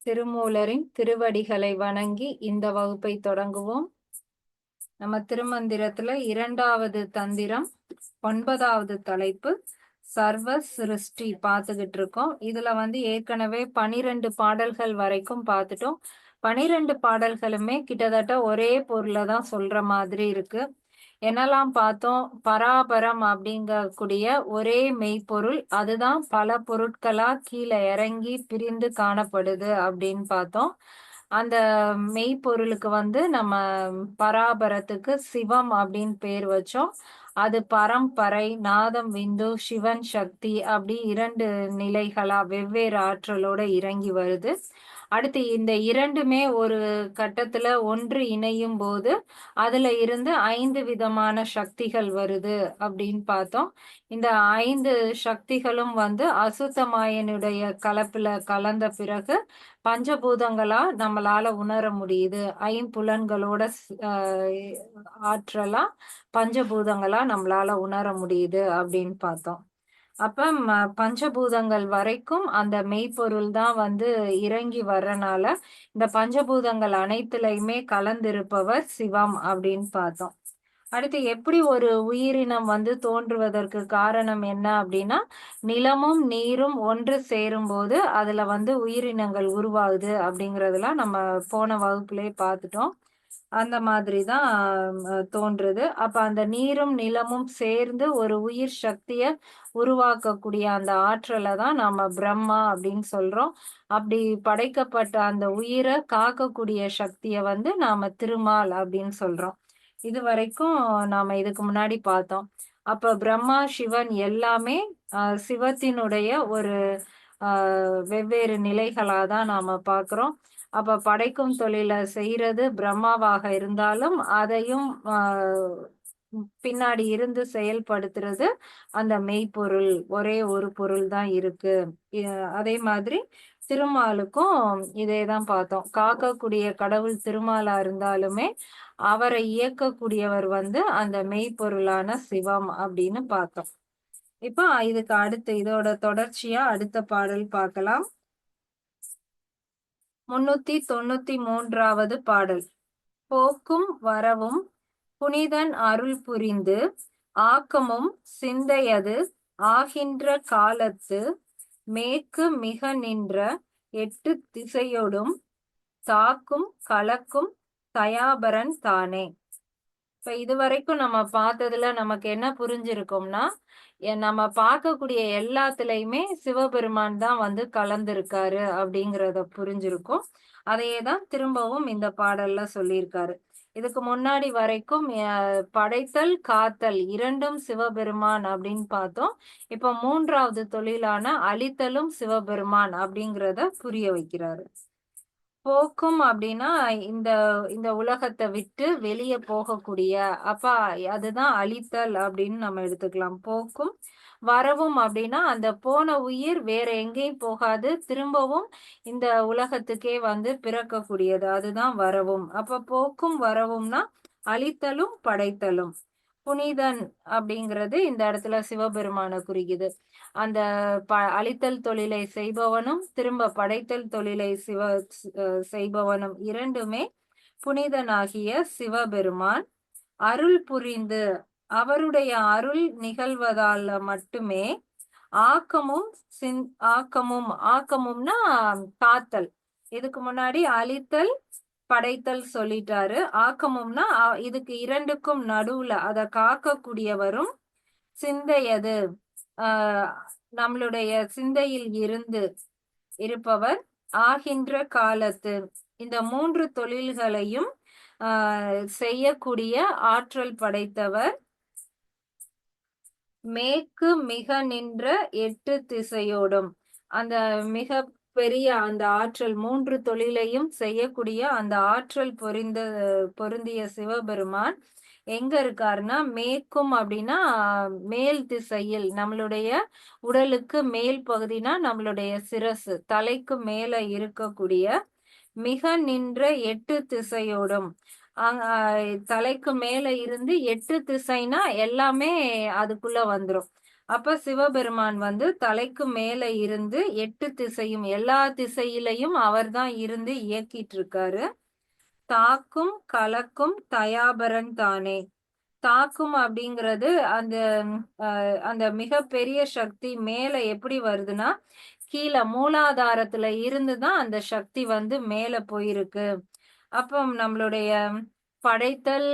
திருமூலரின் திருவடிகளை வணங்கி இந்த வகுப்பை தொடங்குவோம். நம்ம திருமந்திரத்துல இரண்டாவது தந்திரம் ஒன்பதாவது தலைப்பு சர்வ சிருஷ்டி பார்த்துக்கிட்டு இருக்கோம். இதுல வந்து ஏற்கனவே பனிரெண்டு பாடல்கள் வரைக்கும் பார்த்துட்டோம். பனிரெண்டு பாடல்களுமே கிட்டத்தட்ட ஒரே பொருளை தான் சொல்ற மாதிரி இருக்கு. என்னெல்லாம் பார்த்தோம்? பராபரம் அப்படிங்கக்கூடிய ஒரே மெய்ப்பொருள் அதுதான் பல பொருட்களா கீழே இறங்கி பிரிந்து காணப்படுது அப்படின்னு பார்த்தோம். அந்த மெய்ப்பொருளுக்கு வந்து நம்ம பராபரத்துக்கு சிவம் அப்படின்னு பேர் வச்சோம். அது பரம்பரை நாதம் விந்து சிவன் சக்தி அப்படி இரண்டு நிலைகளா வெவ்வேறு ஆற்றலோட இறங்கி வருது. அடுத்து இந்த இரண்டுமே ஒரு கட்டத்துல ஒன்று இணையும் போது அதுல இருந்து ஐந்து விதமான சக்திகள் வருது அப்படின்னு பார்த்தோம். இந்த ஐந்து சக்திகளும் வந்து அசுத்தமாயனுடைய கலப்புல கலந்த பிறகு பஞ்சபூதங்களா நம்மளால உணர முடியுது. ஐம்புலன்களோட ஆற்றலா பஞ்சபூதங்களா நம்மளால உணர முடியுது அப்படின்னு பார்த்தோம். அப்ப பஞ்சபூதங்கள் வரைக்கும் அந்த மெய்ப்பொருள் தான் வந்து இறங்கி வர்றனால இந்த பஞ்சபூதங்கள் அனைத்துலயுமே கலந்திருப்பவர் சிவம் அப்படின்னு பார்த்தோம். அடுத்து எப்படி ஒரு உயிரினம் வந்து தோன்றுவதற்கு காரணம் என்ன அப்படின்னா நிலமும் நீரும் ஒன்று சேரும் போது அதுல வந்து உயிரினங்கள் உருவாகுது அப்படிங்கறதெல்லாம் நம்ம போன வகுப்புலயே பார்த்துட்டோம். அந்த மாதிரி தான் தோன்றுது. அப்ப அந்த நீரும் நிலமும் சேர்ந்து ஒரு உயிர் சக்திய உருவாக்கக்கூடிய அந்த ஆற்றலை தான் நாம பிரம்மா அப்படின்னு சொல்றோம். அப்படி படைக்கப்பட்ட அந்த உயிரை காக்கக்கூடிய சக்திய வந்து நாம திருமால் அப்படின்னு சொல்றோம். இது வரைக்கும் நாம இதுக்கு முன்னாடி பார்த்தோம். அப்ப பிரம்மா சிவன் எல்லாமே சிவத்தினுடைய ஒரு வெவ்வேறு நிலைகளா தான் நாம பாக்குறோம் அப்ப படைக்கும் தொழிலை செய்யறது பிரம்மாவாக இருந்தாலும் அதையும் பின்னாடி இருந்து செயல்படுத்துறது அந்த மெய்ப்பொருள் ஒரே ஒரு பொருள் தான் இருக்கு. அதே மாதிரி திருமாலுக்கும் இதே தான் பார்த்தோம். காக்கக்கூடிய கடவுள் திருமாலா இருந்தாலுமே அவரை இயக்கக்கூடியவர் வந்து அந்த மெய்ப்பொருளான சிவம் அப்படின்னு பார்த்தோம். இப்போ இதுக்கு அடுத்து இதோட தொடர்ச்சியா அடுத்த பாடல் பார்க்கலாம். முன்னூத்தி தொண்ணூத்தி மூன்றாவது பாடல். போக்கும் வரவும் புனிதன் அருள் புரிந்து ஆக்கமும் சிந்தையது ஆகின்ற காலத்து மேற்கு மிக நின்ற எட்டு திசையோடும் தாக்கும் கலக்கும் தயாபரன் தானே. இப்ப இதுவரைக்கும் நம்ம பார்த்ததுல நமக்கு என்ன புரிஞ்சிருக்கோம்னா நம்ம பார்க்கக்கூடிய எல்லாத்துலயுமே சிவபெருமான் தான் வந்து கலந்திருக்காரு அப்படிங்கிறத புரிஞ்சிருக்கும். அதையே தான் திரும்பவும் இந்த பாடல்ல சொல்லியிருக்காரு. இதுக்கு முன்னாடி வரைக்கும் படைத்தல் காத்தல் இரண்டும் சிவபெருமான் அப்படின்னு பார்த்தோம். இப்ப மூன்றாவது தொழிலான அழித்தலும் சிவபெருமான் அப்படிங்கிறத புரிய வைக்கிறாரு. போக்கும் அப்படின்னா இந்த இந்த உலகத்தை விட்டு வெளியே போகக்கூடிய அப்ப அதுதான் அழித்தல் அப்படின்னு நம்ம எடுத்துக்கலாம். போக்கும் வரவும் அப்படின்னா அந்த போன உயிர் வேற எங்கேயும் போகாது திரும்பவும் இந்த உலகத்துக்கே வந்து பிறக்கக்கூடியது. அதுதான் வரவும். அப்ப போக்கும் வரவும்னா அழித்தலும் படைத்தலும். புனிதன் அப்படிங்கிறது இந்த இடத்துல சிவபெருமான குறிக்குது. அந்த ப அழித்தல் தொழிலை செய்பவனும் திரும்ப படைத்தல் தொழிலை சிவ செய்பவனும் இரண்டுமே புனிதனாகிய சிவபெருமான். அருள் புரிந்து அவருடைய அருள் நிகழ்வதால மட்டுமே ஆக்கமும் சின் ஆக்கமும் ஆக்கமும்னா காத்தல் இதுக்கு முன்னாடி அழித்தல் படைத்தல் சொல்லிட்டாரு. ஆக்கமும்னா இதுக்கு இரண்டுக்கும் நடுவுல அதை காக்கக்கூடியவரும் சிந்தையது. ஆஹ் நம்மளுடைய சிந்தையில் இருந்து இருப்பவர் ஆகின்ற காலத்து. இந்த மூன்று தொழில்களையும் செய்யக்கூடிய ஆற்றல் படைத்தவர் மேற்கு மிக நின்ற எட்டு திசையோடும் அந்த மிக பெரிய அந்த ஆற்றல் மூன்று தொழிலையும் செய்யக்கூடிய அந்த ஆற்றல் பொறிந்த பொருந்திய சிவபெருமான் எங்க இருக்காருன்னா மேற்கும் அப்படின்னா மேல் திசையில் நம்மளுடைய உடலுக்கு மேல் பகுதினா நம்மளுடைய சிரசு தலைக்கு மேல இருக்கக்கூடிய மிக நின்ற எட்டு திசையோடும் தலைக்கு மேல இருந்து எட்டு திசைனா எல்லாமே அதுக்குள்ள வந்துடும் அப்ப சிவபெருமான் வந்து தலைக்கு மேல இருந்து எட்டு திசையும் எல்லா திசையிலையும் அவர் தான் இருந்து இயக்கிட்டு இருக்காரு. தாக்கும் கலக்கும் தயாபரன் தானே. தாக்கும் அப்படிங்கிறது அந்த அந்த மிகப்பெரிய சக்தி மேல எப்படி வருதுன்னா கீழே மூலாதாரத்துல இருந்துதான் அந்த சக்தி வந்து மேல போயிருக்கு. அப்போ நம்மளுடைய படைத்தல்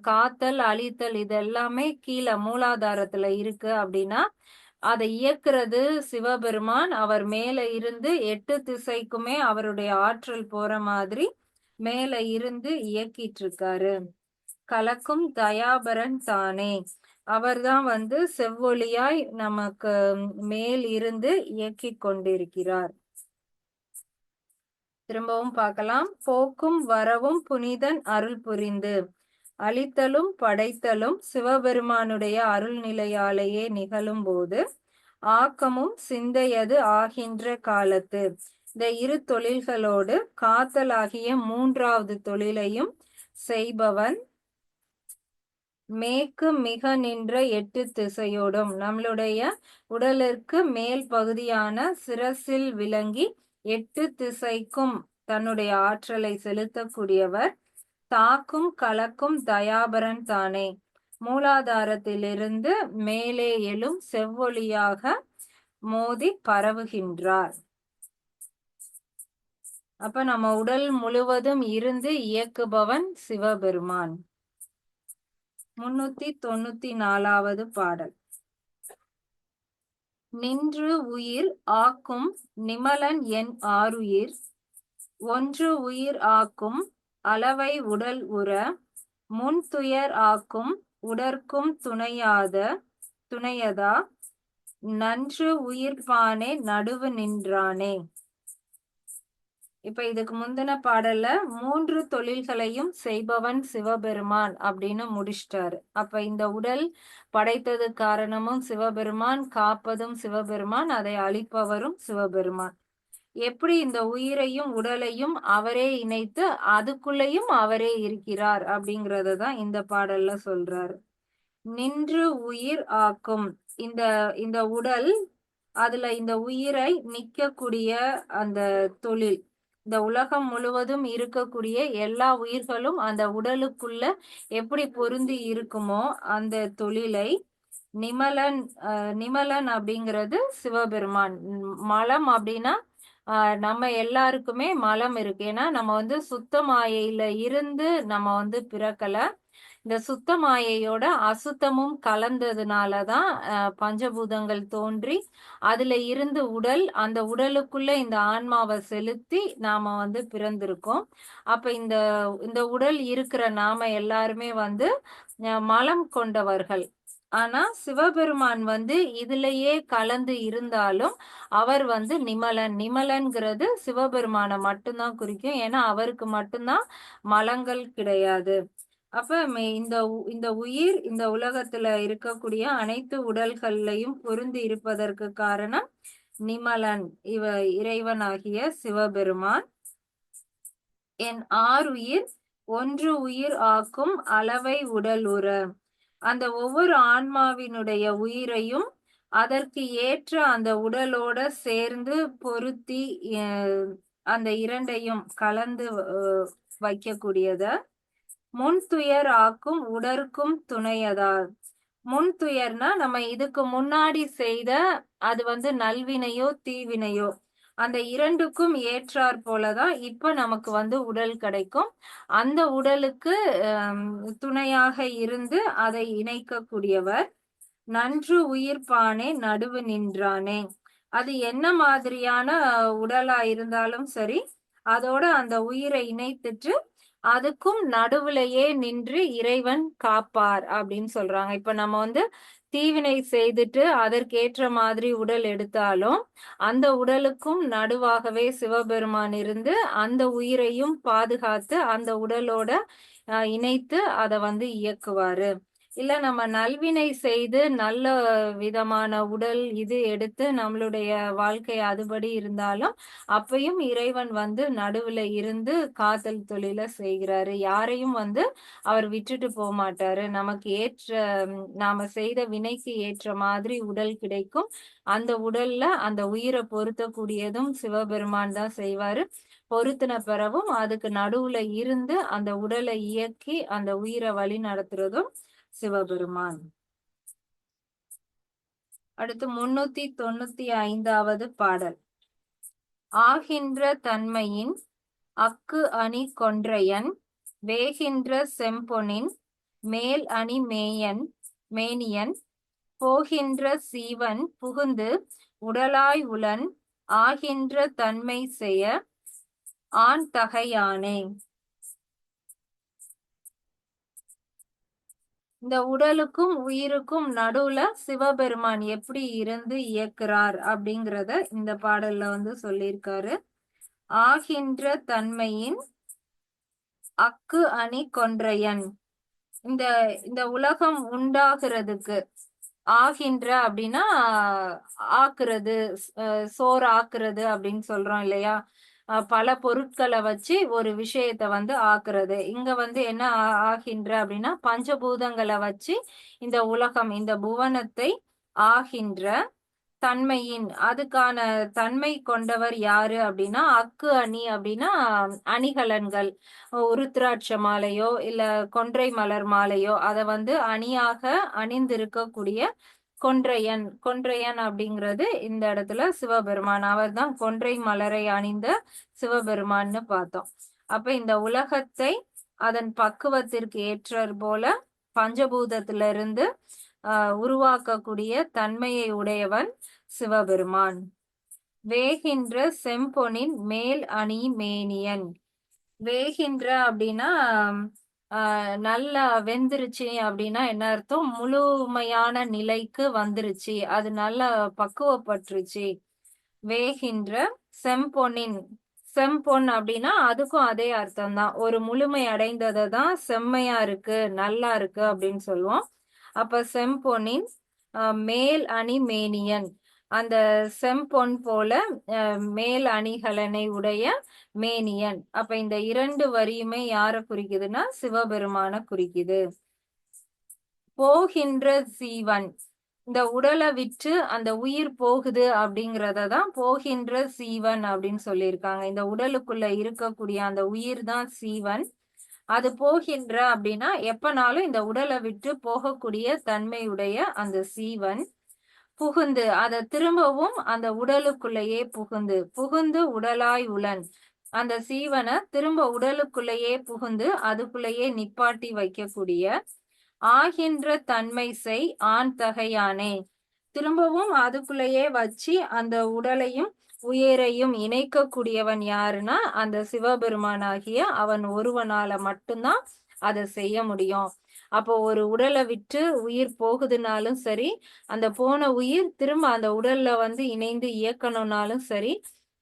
காத்தல் அழித்தல் இது எல்லாமே கீழே மூலாதாரத்துல இருக்கு அப்படின்னா அதை இயக்குறது சிவபெருமான். அவர் மேல இருந்து எட்டு திசைக்குமே அவருடைய ஆற்றல் போற மாதிரி மேல இருந்து இயக்கிட்டு இருக்காரு கலக்கும் தயாபரன் தானே. அவர்தான் வந்து செவ்வொளியாய் நமக்கு மேல் இருந்து இயக்கி கொண்டிருக்கிறார். திரும்பவும் பார்க்கலாம். போக்கும் வரவும் புனிதன் அருள் புரிந்து. அழித்தலும் படைத்தலும் சிவபெருமானுடைய அருள் நிலையாலேயே நிகழும் போது ஆக்கமும் சிந்தையது ஆகின்ற காலத்து. இந்த இரு தொழில்களோடு காத்தலாகிய மூன்றாவது தொழிலையும் செய்பவன் மேற்கு மிக நின்ற எட்டு திசையோடும் நம்மளுடைய உடலிற்கு மேல் பகுதியான சிரசில் விளங்கி எட்டு திசைக்கும் தன்னுடைய ஆற்றலை செலுத்தக்கூடியவர். தாக்கும் கலக்கும் தயாபரன் தானே. மூலாதாரத்திலிருந்து மேலே எழும் செவ்வொளியாக மோதி பரவுகின்றார். அப்ப நம்ம உடல் முழுவதும் இருந்து இயக்குபவன் சிவபெருமான். முன்னூத்தி தொண்ணூத்தி நாலாவது பாடல். நின்று உயிர் ஆக்கும் நிமலன் என் ஆறுயிர் ஒன்று உயிர் ஆக்கும் அளவை உடல் உற. முன் துயர் ஆக்கும் உடற்கும் துணையாத துணையதா? நன்று உயிர்பானே நடுவு நின்றானே. இப்ப இதுக்கு முந்தின பாடல்ல மூன்று தொழில்களையும் செய்பவன் சிவபெருமான் அப்படின்னு முடிச்சிட்டாரு. அப்ப இந்த உடல் படைத்தது காரணமும் சிவபெருமான் காப்பதும் சிவபெருமான் அதை அழிப்பவரும் சிவபெருமான். எப்படி இந்த உயிரையும் உடலையும் அவரே இணைத்து அதுக்குள்ளேயும் அவரே இருக்கிறார் அப்படிங்கறத தான் இந்த பாடல்ல சொல்றாரு. நின்று உயிர் ஆக்கும். இந்த இந்த உடல் அதுல இந்த உயிரை நிக்கக்கூடிய அந்த தொழில் இந்த உலகம் முழுவதும் இருக்கக்கூடிய எல்லா உயிர்களும் அந்த உடலுக்குள்ள எப்படி பொருந்தி இருக்குமோ அந்த தொழிலை நிமலன் நிமலன் அப்படிங்கிறது சிவபெருமான். மலம் அப்படின்னா நம்ம எல்லாருக்குமே மலம் இருக்கு. ஏன்னா நம்ம வந்து சுத்த மாயையில இருந்து நம்ம வந்து பிறக்கல. இந்த சுத்த மாயையோட அசுத்தமும் கலந்ததுனாலதான் பஞ்சபூதங்கள் தோன்றி அதுல இருந்து உடல் அந்த உடலுக்குள்ள இந்த ஆன்மாவை செலுத்தி நாம வந்து பிறந்திருக்கோம். அப்ப இந்த இந்த உடல் இருக்கிற நாம எல்லாருமே வந்து மலம் கொண்டவர்கள். ஆனா சிவபெருமான் வந்து இதுலயே கலந்து இருந்தாலும் அவர் வந்து நிமலன். நிமலன்கிறது சிவபெருமானை மட்டும்தான் குறிக்கும். ஏன்னா அவருக்கு மட்டும்தான் மலங்கள் கிடையாது. அப்ப இந்த இந்த உயிர் இந்த உலகத்துல இருக்கக்கூடிய அனைத்து உடல்கள்லையும் பொருந்தி இருப்பதற்கு காரணம் நிமலன். இவ இறைவனாகிய சிவபெருமான். என் ஆறுயிர் ஒன்று உயிர் ஆக்கும் அளவை உடல் உற. அந்த ஒவ்வொரு ஆன்மாவினுடைய உயிரையும் அதற்கு ஏற்ற அந்த உடலோட சேர்ந்து பொருத்தி அந்த இரண்டையும் கலந்து வைக்கக்கூடியத முன் துயர் ஆக்கும் உடற்கும் துணையதால் முன் துயர்னா நம்ம இதுக்கு முன்னாடி செய்த அது வந்து நல்வினையோ தீவினையோ. அந்த இரண்டுக்கும் ஏற்றாற் போலதான் இப்ப நமக்கு வந்து உடல் கிடைக்கும். அந்த உடலுக்கு துணையாக இருந்து அதை இணைக்கக்கூடியவர். நன்று உயிர்ப்பானே நடுவு நின்றானே. அது என்ன மாதிரியான உடலா இருந்தாலும் சரி அதோட அந்த உயிரை இணைத்துட்டு அதுக்கும் நடுவுலையே நின்று இறைவன் காப்பார் அப்படின்னு சொல்றாங்க. இப்ப நம்ம வந்து தீவினை செய்துட்டு அதற்கேற்ற மாதிரி உடல் எடுத்தாலும் அந்த உடலுக்கும் நடுவாகவே சிவபெருமான் இருந்து அந்த உயிரையும் பாதுகாத்து அந்த உடலோட இணைத்து அதை வந்து இயக்குவாரு. இல்ல நம்ம நல்வினை செய்து நல்ல விதமான உடல் இது எடுத்து நம்மளுடைய வாழ்க்கை அதுபடி இருந்தாலும் அப்பயும் இறைவன் வந்து நடுவுல இருந்து காதல் தொழில செய்கிறாரு. யாரையும் வந்து அவர் விட்டுட்டு போக மாட்டாரு. நமக்கு ஏற்ற நாம செய்த வினைக்கு ஏற்ற மாதிரி உடல் கிடைக்கும். அந்த உடல்ல அந்த உயிரை பொருத்தக்கூடியதும் சிவபெருமான் தான் செய்வாரு. பொருத்தின பிறவும் அதுக்கு நடுவுல இருந்து அந்த உடலை இயக்கி அந்த உயிரை வழி நடத்துறதும் சிவபெருமான். அடுத்து முன்னூத்தி தொண்ணூத்தி ஐந்தாவது பாடல். ஆகின்ற தன்மையின் அக்கு அணி கொன்றையன் வேகின்ற செம்பொனின் மேல் அணி மேயன் மேனியன் போகின்ற சீவன் புகுந்து உடலாய் உளன் ஆகின்ற தன்மை செய்ய ஆண் தகையானே. இந்த உடலுக்கும் உயிருக்கும் நடுவுல சிவபெருமான் எப்படி இருந்து இயக்குறார் அப்படிங்கிறத இந்த பாடல்ல வந்து சொல்லியிருக்காரு. ஆகின்ற தன்மையின் அக்கு அணி கொன்றையன். இந்த இந்த உலகம் உண்டாகிறதுக்கு ஆகின்ற அப்படின்னா ஆக்குறது சோறு ஆக்குறது அப்படின்னு சொல்றோம் இல்லையா? பல பொருட்களை வச்சு ஒரு விஷயத்த வந்து ஆக்குறது. இங்க வந்து என்ன ஆகின்ற அப்படின்னா பஞ்சபூதங்களை வச்சு இந்த உலகம் இந்த புவனத்தை ஆகின்ற தன்மையின் அதுக்கான தன்மை கொண்டவர் யாரு அப்படின்னா அக்கு அணி அப்படின்னா அணிகலன்கள். உருத்ராட்ச மாலையோ இல்ல கொன்றை மலர் மாலையோ அதை வந்து அணியாக அணிந்திருக்கக்கூடிய கொன்றையன் கொன்றையன் அப்படிங்கிறது இந்த இடத்துல சிவபெருமான். அவர் தான் கொன்றை மலரை அணிந்த சிவபெருமான்னு பார்த்தோம். அப்ப இந்த உலகத்தை அதன் பக்குவத்திற்கு ஏற்றர் போல பஞ்சபூதத்திலிருந்து ஆஹ் உருவாக்கக்கூடிய தன்மையை உடையவன் சிவபெருமான். வேகின்ற செம்பொனின் மேல் அணி மேனியன். வேகின்ற அப்படின்னா நல்லா வெந்துருச்சு அப்படின்னா என்ன அர்த்தம்? முழுமையான நிலைக்கு வந்துருச்சு. அது நல்லா பக்குவப்பட்டுருச்சு. வேகின்ற செம்பொன்னின் செம்பொன் அப்படின்னா அதுக்கும் அதே அர்த்தம் தான் ஒரு முழுமை அடைந்ததை தான் செம்மையா இருக்கு நல்லா இருக்கு அப்படின்னு சொல்லுவோம். அப்ப செம்பொன்னின் மேல் அணி மேனியன். அந்த செம்பொன் போல மேல் அணிகலனை உடைய மேனியன். அப்ப இந்த இரண்டு வரியுமே யார குறிக்குதுன்னா சிவபெருமான குறிக்குது. போகின்ற சீவன். இந்த உடலை விற்று அந்த உயிர் போகுது அப்படிங்கிறத தான் போகின்ற சீவன் அப்படின்னு சொல்லியிருக்காங்க. இந்த உடலுக்குள்ள இருக்கக்கூடிய அந்த உயிர் தான் சீவன். அது போகின்ற அப்படின்னா எப்பனாலும் இந்த உடலை விட்டு போகக்கூடிய தன்மையுடைய அந்த சீவன். புகுந்து அதை திரும்பவும் அந்த உடலுக்குள்ளேயே புகுந்து புகுந்து உடலாய் உளன் அந்த சீவனை திரும்ப உடலுக்குள்ளேயே புகுந்து அதுக்குள்ளேயே நிப்பாட்டி வைக்கக்கூடிய ஆகின்ற தன்மை செய் ஆண் தகையானே. திரும்பவும் அதுக்குள்ளேயே வச்சு அந்த உடலையும் உயிரையும் இணைக்கக்கூடியவன் யாருன்னா அந்த சிவபெருமானாகிய அவன் ஒருவனால மட்டும்தான் அதை செய்ய முடியும். அப்போ ஒரு உடலை விட்டு உயிர் போகுதுனாலும் சரி அந்த போன உயிர் திரும்ப அந்த உடல்ல வந்து இணைந்து இயக்கணும்னாலும் சரி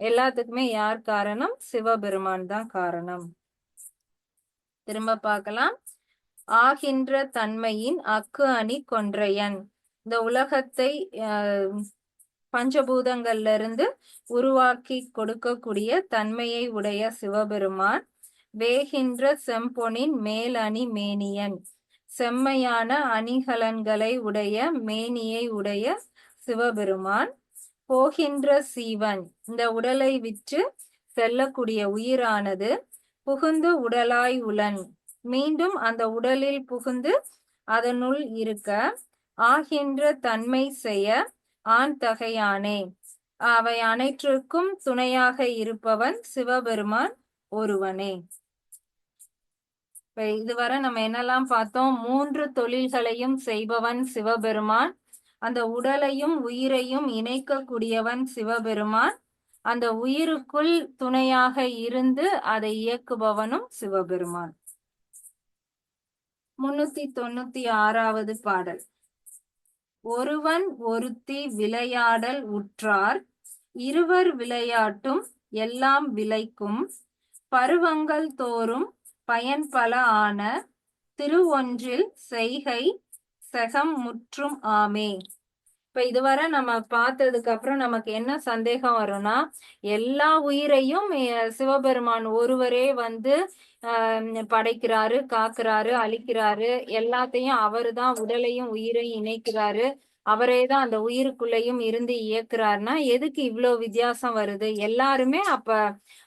எல்லாத்துக்குமே யார் காரணம்? சிவபெருமான் தான் காரணம். திரும்ப பார்க்கலாம். ஆகின்ற தன்மையின் அக்கு அணி கொன்றையன். இந்த உலகத்தை பஞ்சபூதங்கள்ல இருந்து உருவாக்கி கொடுக்கக்கூடிய தன்மையை உடைய சிவபெருமான். வேகின்ற செம்பொனின் மேல் அணி மேனியன். செம்மையான அணிகலன்களை உடைய மேனியை உடைய சிவபெருமான். போகின்ற சீவன் இந்த உடலை விற்று செல்லக்கூடிய உயிரானது புகுந்து உடலாய் உளன் மீண்டும் அந்த உடலில் புகுந்து அதனுள் இருக்க ஆகின்ற தன்மை செய்ய ஆண் தகையானே. அவை அனைத்திற்கும் துணையாக இருப்பவன் சிவபெருமான் ஒருவனே. இப்ப இதுவரை நம்ம என்னெல்லாம் பார்த்தோம்? மூன்று தொழில்களையும் செய்பவன் சிவபெருமான். அந்த உடலையும் உயிரையும் இணைக்கக்கூடியவன் சிவபெருமான். அந்த உயிருக்குள் துணையாக இருந்து அதை இயக்குபவனும் சிவபெருமான். முன்னூத்தி தொண்ணூத்தி ஆறாவது பாடல். ஒருவன் ஒருத்தி விளையாடல் உற்றார். இருவர் விளையாட்டும் எல்லாம் விளைக்கும். பருவங்கள் தோறும் பயன்பல ஆன திருவொன்றில் செய்கை செகம் முற்றும் ஆமே. இப்ப இதுவரை நம்ம பார்த்ததுக்கு அப்புறம் நமக்கு என்ன சந்தேகம் வரும்னா எல்லா உயிரையும் சிவபெருமான் ஒருவரே வந்து ஆஹ் படைக்கிறாரு காக்குறாரு அழிக்கிறாரு எல்லாத்தையும் அவருதான் உடலையும் உயிரையும் இணைக்கிறாரு. அவரே தான் அந்த உயிருக்குள்ளேயும் இருந்து இயக்குறாருன்னா எதுக்கு இவ்வளோ வித்தியாசம் வருது? எல்லாருமே அப்ப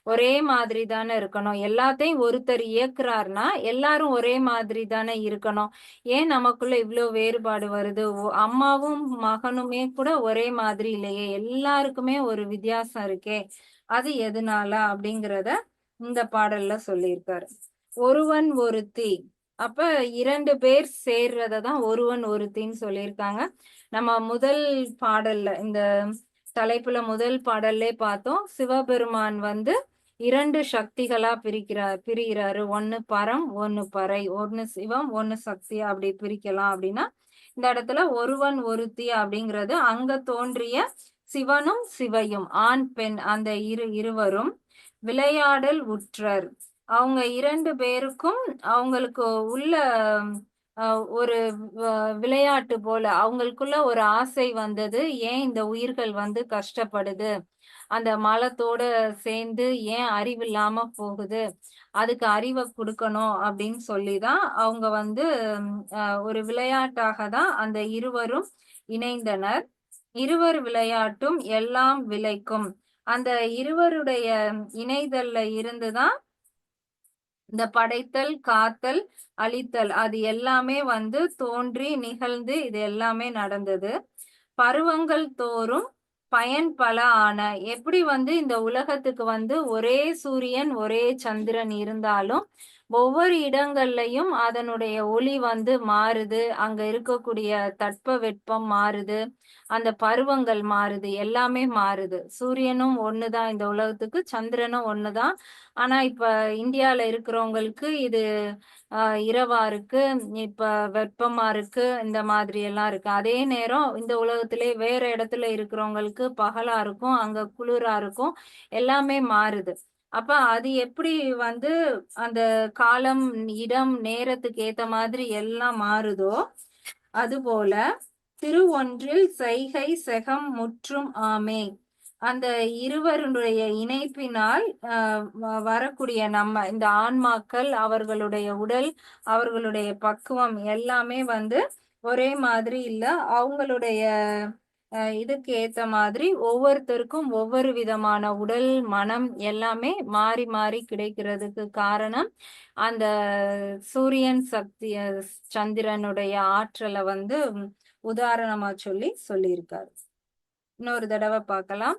ஒரே மாதிரி தானே இருக்கணும். எல்லாத்தையும் ஒருத்தர் இயக்குறாருன்னா எல்லாரும் ஒரே மாதிரி தானே இருக்கணும். ஏன் நமக்குள்ள இவ்வளோ வேறுபாடு வருது? அம்மாவும் மகனுமே கூட ஒரே மாதிரி இல்லையே. எல்லாருக்குமே ஒரு வித்தியாசம் இருக்கே. அது எதனால? அப்படிங்கிறத இந்த பாடல்ல சொல்லியிருக்காரு. ஒருவன் ஒருத்தி. அப்ப இரண்டு பேர் சேர்றத தான் ஒருவன் ஒருத்தின்னு சொல்லியிருக்காங்க. நம்ம முதல் பாடல்ல இந்த தலைப்புல முதல் பாடல்லே பார்த்தோம். சிவபெருமான் வந்து இரண்டு சக்திகளா பிரிக்கிறார் பிரிகிறாரு. ஒன்னு பரம் ஒன்னு பறை. ஒன்னு சிவம் ஒன்னு சக்தி அப்படி பிரிக்கலாம் அப்படின்னா இந்த இடத்துல ஒருவன் ஒருத்தி அப்படிங்கிறது அங்க தோன்றிய சிவனும் சிவையும் ஆண் பெண் அந்த இரு இருவரும் விளையாடல் உற்றர். அவங்க இரண்டு பேருக்கும் அவங்களுக்கு உள்ள ஒரு விளையாட்டு போல அவங்களுக்குள்ள ஒரு ஆசை வந்தது. ஏன் இந்த உயிர்கள் வந்து கஷ்டப்படுது? அந்த மலத்தோட சேர்ந்து ஏன் அறிவில்லாம போகுது? அதுக்கு அறிவை கொடுக்கணும் அப்படின்னு சொல்லிதான் அவங்க வந்து ஒரு விளையாட்டாக தான் அந்த இருவரும் இணைந்தனர். இருவர் விளையாட்டும் எல்லாம் விளைக்கும். அந்த இருவருடைய இணைதல்ல இருந்துதான் இந்த படைத்தல் காத்தல் அழித்தல் அது எல்லாமே வந்து தோன்றி நிகழ்ந்து இது எல்லாமே நடந்தது. பருவங்கள் தோறும் பயன் பல ஆன எப்படி வந்து இந்த உலகத்துக்கு வந்து ஒரே சூரியன் ஒரே சந்திரன் இருந்தாலும் ஒவ்வொரு இடங்கள்லையும் அதனுடைய ஒளி வந்து மாறுது. அங்க இருக்கக்கூடிய தட்ப வெப்பம் மாறுது. அந்த பருவங்கள் மாறுது. எல்லாமே மாறுது. சூரியனும் ஒண்ணுதான் இந்த உலகத்துக்கு சந்திரனும் ஒண்ணுதான். ஆனா இப்ப இந்தியால இருக்கிறவங்களுக்கு இது ஆஹ் இரவா இருக்கு. இப்ப வெப்பமா இருக்கு. இந்த மாதிரி எல்லாம் இருக்கு. அதே நேரம் இந்த உலகத்திலே வேற இடத்துல இருக்கிறவங்களுக்கு பகலா இருக்கும். அங்க குளிரா இருக்கும். எல்லாமே மாறுது. அப்ப அது எப்படி வந்து அந்த காலம் இடம் நேரத்துக்கு ஏத்த மாதிரி எல்லாம் மாறுதோ அதுபோல திருவொன்றில் சைகை செகம் முற்றும் ஆமே. அந்த இருவருடைய இணைப்பினால் வ- வரக்கூடிய நம்ம இந்த ஆன்மாக்கள் அவர்களுடைய உடல் அவர்களுடைய பக்குவம் எல்லாமே வந்து ஒரே மாதிரி இல்ல அவங்களுடைய ஆஹ் இதுக்கு ஏத்த மாதிரி ஒவ்வொருத்தருக்கும் ஒவ்வொரு விதமான உடல் மனம் எல்லாமே மாறி மாறி கிடைக்கிறதுக்கு காரணம் அந்த சூரியன் சக்தி சந்திரனுடைய ஆற்றலை வந்து உதாரணமா சொல்லி சொல்லியிருக்காரு. இன்னொரு தடவை பார்க்கலாம்.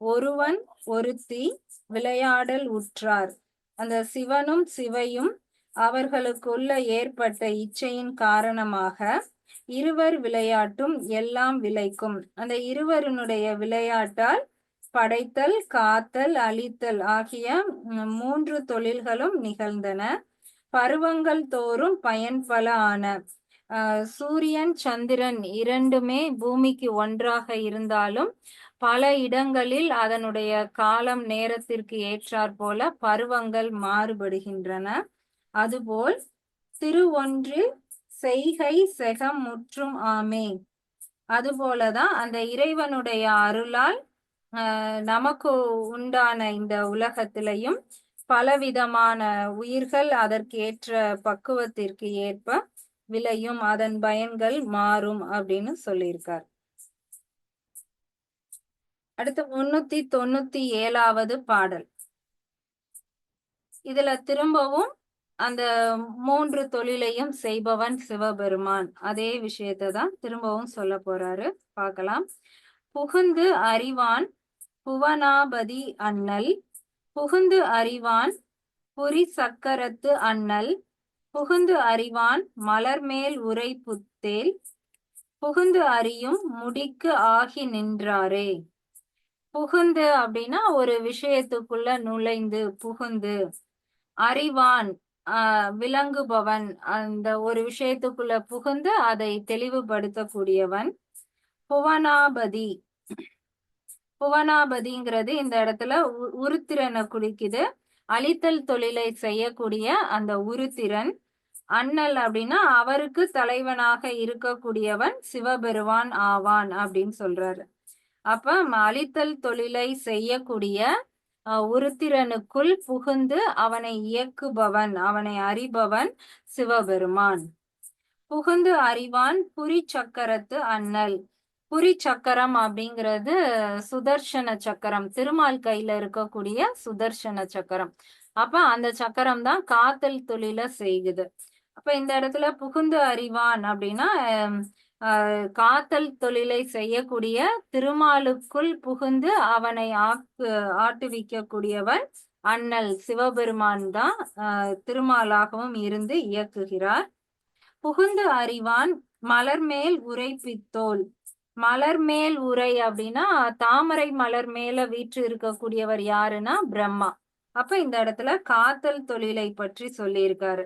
ஒருவன் ஒருத்தி விளையாடல் உற்றார். அந்த சிவனும் சிவையும் அவர்களுக்குள்ள ஏற்பட்ட இச்சையின் காரணமாக இருவர் விளையாட்டும் எல்லாம் விளைக்கும். அந்த இருவருனுடைய விளையாட்டால் படைத்தல் காத்தல் அழித்தல் ஆகிய மூன்று தொழில்களும் நிகழ்ந்தன. பருவங்கள் தோறும் பயன்பல ஆன சூரியன் சந்திரன் இரண்டுமே பூமிக்கு ஒன்றாக இருந்தாலும் பல இடங்களில் அதனுடைய காலம் நேரத்திற்கு ஏற்றாற் போல பருவங்கள் மாறுபடுகின்றன. அதுபோல் திருவொன்றில் செய்கை செகம் முற்றும் ஆமே. அதுபோலதான் அந்த இறைவனுடைய அருளால் ஆஹ் நமக்கு உண்டான இந்த உலகத்திலையும் பலவிதமான உயிர்கள் அதற்கேற்ற பக்குவத்திற்கு ஏற்ப விளையும் அதன் பயன்கள் மாறும் அப்படின்னு சொல்லியிருக்கார். அடுத்து முன்னூத்தி தொண்ணூத்தி ஏழாவது பாடல். இதுல திரும்பவும் அந்த மூன்று தொழிலையும் செய்பவன் சிவபெருமான். அதே விஷயத்தை தான் திரும்பவும் சொல்ல போறாரு. பார்க்கலாம். புகுந்து அறிவான் புவனாபதி அண்ணல். புகுந்து அறிவான் புரி சக்கரத்து அண்ணல். புகுந்து அறிவான் மலர்மேல் உரை புத்தேல். புகுந்து அறியும் முடிக்கு ஆகி நின்றாரே. புகுந்து அப்படின்னா ஒரு விஷயத்துக்குள்ள நுழைந்து புகுந்து. அறிவான் விளங்குபவன் அந்த ஒரு விஷயத்துக்குள்ள புகுந்து அதை தெளிவுபடுத்தக்கூடியவன் புவனாபதி. புவனாபதிங்கிறது இந்த இடத்துல உ- உருத்திரனை குறிக்குது. அழித்தல் தொழிலை செய்யக்கூடிய அந்த உருத்திரன். அண்ணல் அப்படின்னா அவருக்கு தலைவனாக இருக்கக்கூடியவன் சிவபெருவான் ஆவான் அப்படின்னு சொல்றாரு. அப்ப அழித்தல் தொழிலை செய்யக்கூடிய உருத்திரனுக்குள் புகுந்து அவனை இயக்குபவன் அவனை அறிபவன் சிவபெருமான். புகுந்து அறிவான் புரி சக்கரத்து அண்ணல். புரி சக்கரம் அப்படிங்கிறது சுதர்சன சக்கரம். திருமால் கையில இருக்கக்கூடிய சுதர்சன சக்கரம். அப்ப அந்த சக்கரம் தான் காத்தல் தொழில செய்குது அப்ப இந்த இடத்துல புகுந்து அறிவான் அப்படின்னா காத்தல் தொழிலை செய்யக்கூடிய திருமாலுக்குள் புகுந்து அவனை ஆக்கு ஆட்டுவிக்கக்கூடியவன் அண்ணல் சிவபெருமான் தான் திருமாலாகவும் இருந்து இயக்குகிறார். புகுந்து அறிவான் மலர் மேல் உரைப்பித்தோல். மலர் மேல் உரை அப்படின்னா தாமரை மலர் மேல வீற்று இருக்கக்கூடியவர் யாருன்னா பிரம்மா. அப்ப இந்த இடத்துல காத்தல் தொழிலை பற்றி சொல்லியிருக்காரு.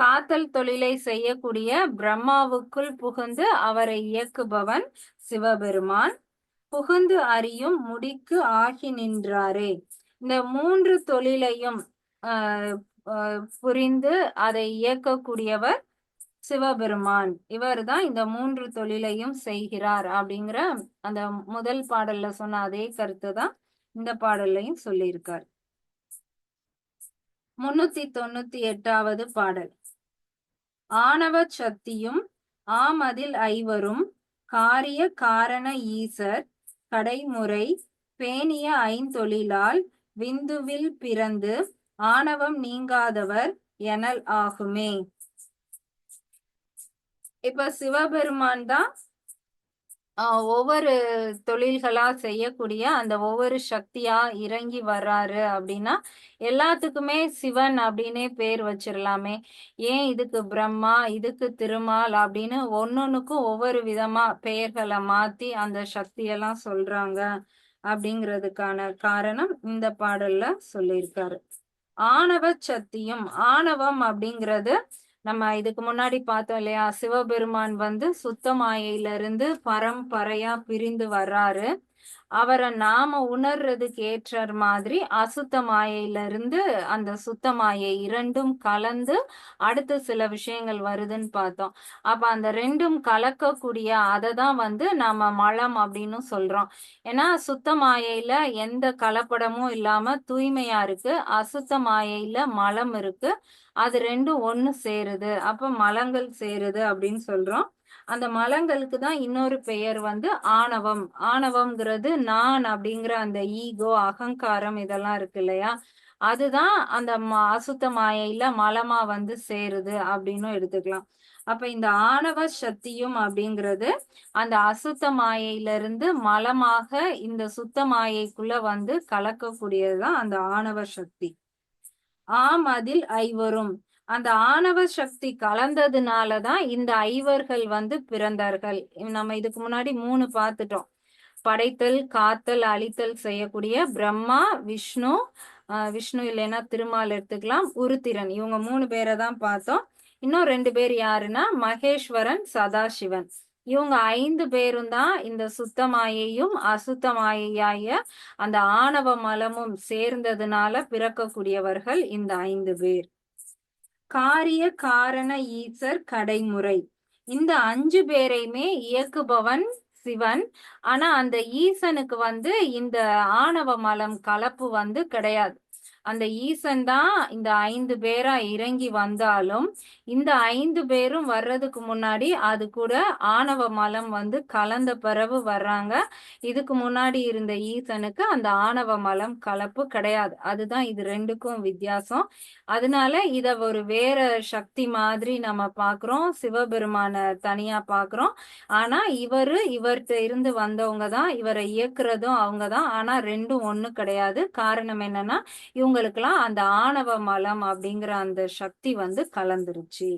காத்தல் தொழிலை செய்யக்கூடிய பிரம்மாவுக்குள் புகுந்து அவரை இயக்குபவன் சிவபெருமான். புகுந்து அறியும் முடிக்கு ஆகி நின்றாரே. இந்த மூன்று தொழிலையும் புரிந்து அதை இயக்கக்கூடியவர் சிவபெருமான். இவர் தான் இந்த மூன்று தொழிலையும் செய்கிறார் அப்படிங்கிற அந்த முதல் பாடல்ல சொன்ன அதே கருத்து தான் இந்த பாடல்லையும் சொல்லியிருக்கார். முன்னூத்தி தொண்ணூத்தி எட்டாவது பாடல். ஆணவ சக்தியும் ஆமதில் ஐவரும் காரிய காரண ஈசர் கடைமுறை பேணிய ஐந்தொழிலால் விந்துவில் பிறந்து ஆணவம் நீங்காதவர் எனல் ஆகுமே. இப்ப சிவபெருமான் தான் ஒவ்வொரு தொழில்களா செய்யக்கூடிய அந்த ஒவ்வொரு சக்தியா இறங்கி வர்றாரு அப்படின்னா எல்லாத்துக்குமே சிவன் அப்படின்னே பேர் வச்சிடலாமே ஏன் இதுக்கு பிரம்மா இதுக்கு திருமால் அப்படின்னு ஒன்னொன்னுக்கும் ஒவ்வொரு விதமா பெயர்களை மாத்தி அந்த சக்தியெல்லாம் சொல்றாங்க அப்படிங்கிறதுக்கான காரணம் இந்த பாடல்ல சொல்லியிருக்காரு. ஆணவ சக்தியும் ஆணவம் அப்படிங்கிறது நம்ம இதுக்கு முன்னாடி பார்த்தோம் இல்லையா? சிவபெருமான் வந்து சுத்தமாயில இருந்து பரம்பரையா பிரிந்து வர்றாரு. அவரை நாம உணர்றதுக்கு ஏற்ற மாதிரி அசுத்த மாயையில இருந்து அந்த சுத்த மாயை இரண்டும் கலந்து அடுத்து சில விஷயங்கள் வருதுன்னு பார்த்தோம். அப்ப அந்த ரெண்டும் கலக்கக்கூடிய அதை தான் வந்து நாம மலம் அப்படின்னு சொல்றோம். ஏன்னா சுத்த மாயையில எந்த கலப்படமும் இல்லாம தூய்மையா இருக்கு. அசுத்த மாயையில மலம் இருக்கு. அது ரெண்டும் ஒண்ணு சேருது. அப்ப மலங்கள் சேருது அப்படின்னு சொல்றோம். அந்த மலங்களுக்கு தான் இன்னொரு பெயர் வந்து ஆணவம். ஆணவம்ங்கிறது நான் அப்படிங்கிற அந்த ஈகோ அகங்காரம் இதெல்லாம் இருக்கு இல்லையா? அதுதான் அந்த அசுத்த மாயையில மலமா வந்து சேருது அப்படின்னு எடுத்துக்கலாம். அப்ப இந்த ஆணவ சக்தியும் அப்படிங்கிறது அந்த அசுத்த மாயையிலிருந்து மலமாக இந்த சுத்த மாயைக்குள்ள வந்து கலக்கக்கூடியதுதான் அந்த ஆணவ சக்தி. ஆம் அதில் ஐவரும். அந்த ஆணவ சக்தி கலந்ததுனாலதான் இந்த ஐவர்கள் வந்து பிறந்தார்கள். நம்ம இதுக்கு முன்னாடி மூணு பார்த்துட்டோம். படைத்தல் காத்தல் அழித்தல் செய்யக்கூடிய பிரம்மா விஷ்ணு விஷ்ணு இல்லைன்னா திருமால் எடுத்துக்கலாம். உருத்திரன். இவங்க மூணு பேரை தான் பார்த்தோம். இன்னும் ரெண்டு பேர் யாருன்னா மகேஸ்வரன் சதாசிவன். இவங்க ஐந்து பேரும் தான் இந்த சுத்தமாயையும் அசுத்தமாயையாய அந்த ஆணவ மலமும் சேர்ந்ததுனால பிறக்கக்கூடியவர்கள் இந்த ஐந்து பேர். காரிய காரண ஈசர் கடைமுறை. இந்த அஞ்சு பேரையுமே இயக்குபவன் சிவன். ஆனா அந்த ஈசனுக்கு வந்து இந்த ஆணவ மலம் கலப்பு வந்து கிடையாது. அந்த ஈசன் தான் இந்த ஐந்து பேரா இறங்கி வந்தாலும் இந்த ஐந்து பேரும் வர்றதுக்கு முன்னாடி அது கூட ஆணவ மலம் வந்து கலந்த பிறகு வர்றாங்க. இதுக்கு முன்னாடி இருந்த ஈசனுக்கு அந்த ஆணவ மலம் கலப்பு கிடையாது. அதுதான் இது ரெண்டுக்கும் வித்தியாசம். அதனால இத ஒரு வேற சக்தி மாதிரி நம்ம பாக்குறோம். சிவபெருமான தனியா பாக்குறோம். ஆனா இவரு இவர்கிட்ட இருந்து வந்தவங்க தான் இவரை இயக்குறதும் அவங்க தான். ஆனா ரெண்டும் ஒண்ணு கிடையாது. காரணம் என்னன்னா இவங்க இவங்களுக்கெல்லாம் அந்த ஆணவ மலம் அப்படிங்கிற அந்த சக்தி வந்து கலந்துருச்சு.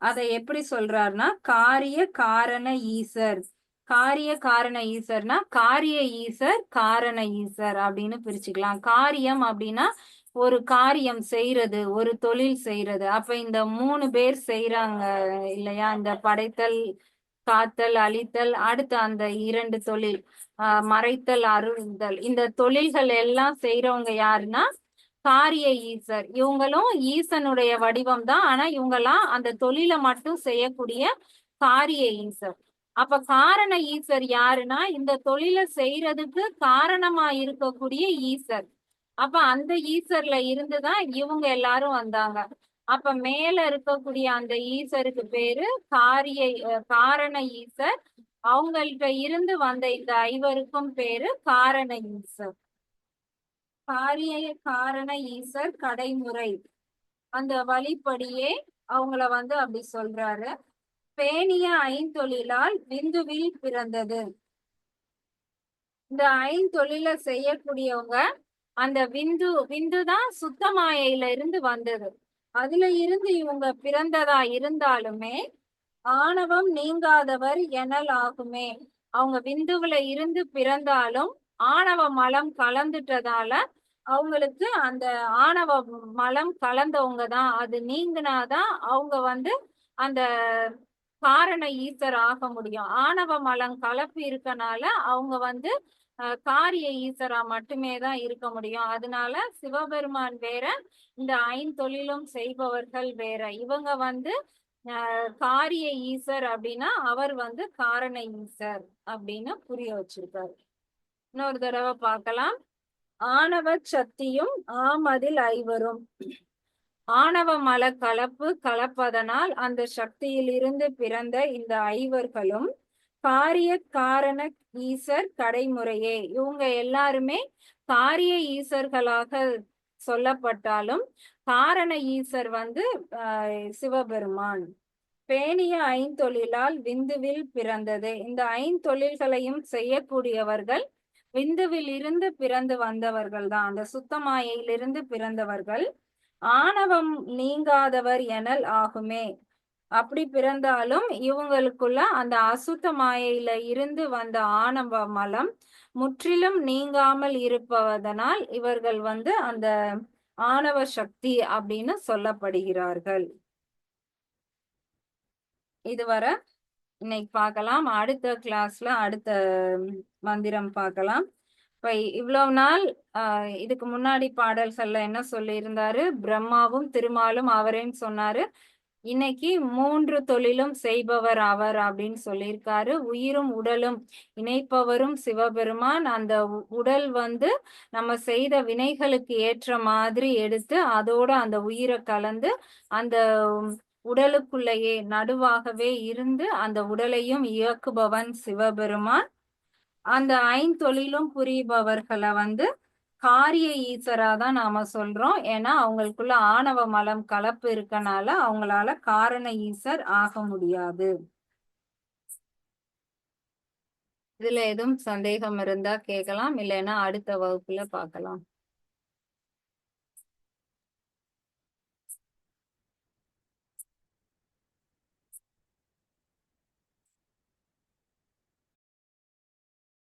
அதை எப்படி சொல்றாருன்னா காரிய காரண ஈசர். காரிய காரண ஈசர்னா காரிய ஈசர் காரண ஈசர் அப்படின்னு பிரிச்சுக்கலாம். காரியம் அப்படின்னா ஒரு காரியம் செய்யறது ஒரு தொழில் செய்யறது அப்ப இந்த மூணு பேர் செய்யறாங்க இல்லையா? இந்த படைத்தல் காத்தல் அழித்தல் அடுத்து அந்த இரண்டு தொழில் மறைத்தல் அருள்தல் இந்த தொழில்கள் எல்லாம் செய்யறவங்க யாருன்னா காரிய ஈசர். இவங்களும் ஈசனுடைய வடிவம் தான் ஆனா இவங்கெல்லாம் அந்த தொழிலை மட்டும் செய்யக்கூடிய காரிய ஈசர். அப்ப காரண ஈசர் யாருன்னா இந்த தொழிலை செய்யறதுக்கு காரணமா இருக்கக்கூடிய ஈசர். அப்ப அந்த ஈசர்ல இருந்துதான் இவங்க எல்லாரும் வந்தாங்க. அப்ப மேல இருக்கக்கூடிய அந்த ஈசருக்கு பேரு காரிய காரண ஈசர். அவங்கள்ட்ட இருந்து வந்த இந்த ஐவருக்கும் பேரு காரண ஈசர். காரிய காரண ஈசர் கடைமுறை. அந்த வழிப்படியே அவங்கள வந்து அப்படி சொல்றாரு. பேணிய ஐந்தொழிலால் விந்துவில் பிறந்தது. இந்த ஐந்தொழில செய்யக்கூடியவங்க அந்த விந்து விந்து தான் சுத்தமாயையில இருந்து வந்தது. அதுல இருந்து இவங்க பிறந்ததா இருந்தாலுமே ஆணவம் நீங்காதவர் எனல் ஆகுமே. அவங்க விந்துவுல இருந்து பிறந்தாலும் ஆணவ மலம் கலந்துட்டதால அவங்களுக்கு அந்த ஆணவ மலம் கலந்தவங்க தான். அது நீங்கினாதான் அவங்க வந்து அந்த காரண ஈசர் ஆக முடியும். ஆணவ மலம் கலப்பு இருக்கனால அவங்க வந்து காரிய ஈசரா மட்டுமே தான் இருக்க முடியும். அதனால சிவபெருமான் வேற இந்த ஐந்தொழிலும் செய்பவர்கள் வேற. இவங்க வந்து காரிய ஈசர் அப்படின்னா அவர் வந்து காரண ஈசர் அப்படின்னு புரிய வச்சிருக்காரு. இன்னொரு தடவை பார்க்கலாம். ஆணவ சக்தியும் ஆமதில் ஐவரும். ஆணவ மல கலப்பு கலப்பதனால் அந்த சக்தியில் இருந்து பிறந்த இந்த ஐவர்களும் காரிய காரண ஈசர் கடைமுறையே. இவங்க எல்லாருமே காரிய ஈசர்களாக சொல்லப்பட்டாலும் காரண ஈசர் வந்து ஆஹ், சிவபெருமான். பேணிய ஐந்தொழிலால் விந்துவில் பிறந்தது. இந்த ஐந்தொழில்களையும் செய்யக்கூடியவர்கள் விந்துவில் இருந்து பிறந்து வந்தவர்கள் தான். அந்த சுத்தமாயிலிருந்து பிறந்தவர்கள். ஆணவம் நீங்காதவர் எனல் ஆகுமே. அப்படி பிறந்தாலும் இவங்களுக்குள்ள அந்த அசுத்த மாயையில இருந்து வந்த ஆணவ மலம் முற்றிலும் நீங்காமல் இருப்பதனால் இவர்கள் வந்து அந்த ஆணவ சக்தி அப்படின்னு சொல்லப்படுகிறார்கள். இதுவரை இன்னைக்கு பார்க்கலாம். அடுத்த கிளாஸ்ல அடுத்த மந்திரம் பார்க்கலாம். இப்ப இவ்வளவு நாள் இதுக்கு முன்னாடி பாடல்கள்ல என்ன சொல்லியிருந்தாரு? பிரம்மாவும் திருமாலும் அவரையும் சொன்னாரு. இன்னைக்கு மூன்று தொழிலும் செய்பவர் அவர் அப்படின்னு சொல்லியிருக்காரு. உயிரும் உடலும் இணைப்பவரும் சிவபெருமான். அந்த உடல் வந்து நம்ம செய்த வினைகளுக்கு ஏற்ற மாதிரி எடுத்து அதோட அந்த உயிரை கலந்து அந்த உடலுக்குள்ளேயே நடுவாகவே இருந்து அந்த உடலையும் இயக்குபவன் சிவபெருமான். அந்த ஐந்தொழிலும் புரிபவர்களை வந்து காரிய ஈஸ்வரா தான் நாம சொல்றோம். ஏன்னா அவங்களுக்குள்ள ஆணவ மலம் கலப்பு இருக்கனால அவங்களால காரண ஈசர் ஆக முடியாது. இதுல எதுவும் சந்தேகம் இருந்தா கேட்கலாம். இல்லைன்னா அடுத்த வகுப்புல பார்க்கலாம்.